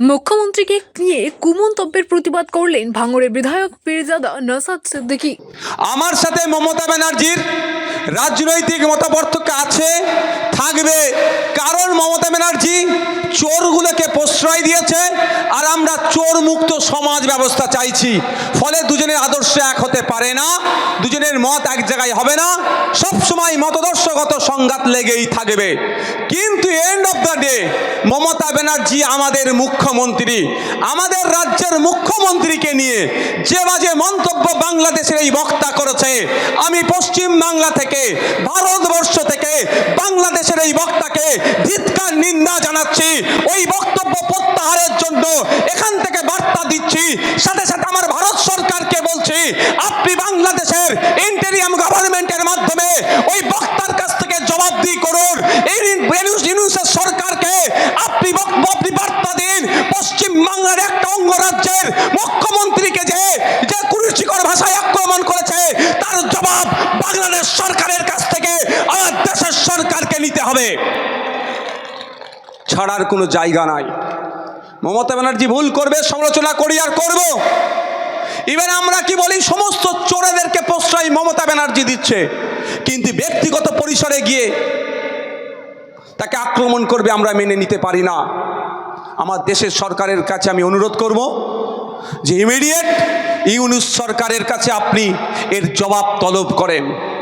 মুখ্যমন্ত্রীকে নিয়ে কুমন্তব্যের প্রতিবাদ করলেন ভাঙড়ের বিধায়ক পীরজাদা নসাদ সিদ্দিকি। আমার সাথে মমতা ব্যানার্জির রাজনৈতিক মতপার্থক্য আছে, থাকবে। কারণ মমতা ব্যানার্জি চোরগুলোকে প্রশ্রয় দিয়েছে চোর মুক্ত সমাজ ব্যবস্থা চাইছি। ফলে দুজনের আদর্শ এক হতে পারে না, দুজনের মত এক জায়গায় হবে না সব সময় মতদর্শগত সংঘাত লেগেই থাকবে। কিন্তু end of the day Mamata Banerjee আমাদের মুখ্যমন্ত্রী, আমাদের রাজ্যের মুখ্যমন্ত্রীকে নিয়ে যে বাজে মন্তব্য বাংলাদেশের এই বক্তা করেছে, আমি পশ্চিম বাংলা থেকে, ভারতবর্ষ থেকে, বাংলাদেশের এই বক্তাকে ধিৎকার নিন্দা জানাচ্ছি। ওই বক্তব্য প্রত্যাহারের জন্য এখান থেকে বার্তা দিচ্ছি। সাথে সাথে আমার ভারত সরকারকে বলছি, আপনি বাংলাদেশের ইন্টেরিয়াম গভর্নমেন্টের মাধ্যমে ওই বক্তার কাছ থেকে জবাবদিহি করুন। এই ইউনুসের সরকারকে আপনি আপনি বার্তা দিন। পশ্চিম বাংলার একটা অঙ্গরাজ্যের মুখ্যমন্ত্রীকে যে যে কুরুচিকর ভাষায় আক্রমণ করেছে, তার জবাব বাংলাদেশ সরকারের কাছ থেকে, আমার দেশের সরকারকে নিতে হবে। ছাড়ার কোনো জায়গা নাই। মমতা ব্যানার্জি ভুল করবে, সমালোচনা করি আর করব। ইভেন আমরা কি বলি? সমস্ত চোরেদেরকে প্রশ্রয় মমতা ব্যানার্জি দিচ্ছে। কিন্তু ব্যক্তিগত পরিসরে গিয়ে তাকে আক্রমণ করবে আমরা মেনে নিতে পারি না। আমার দেশের সরকারের কাছে আমি অনুরোধ করব যে ইমিডিয়েট ইউনুস সরকারের কাছে আপনি এর জবাব তলব করেন।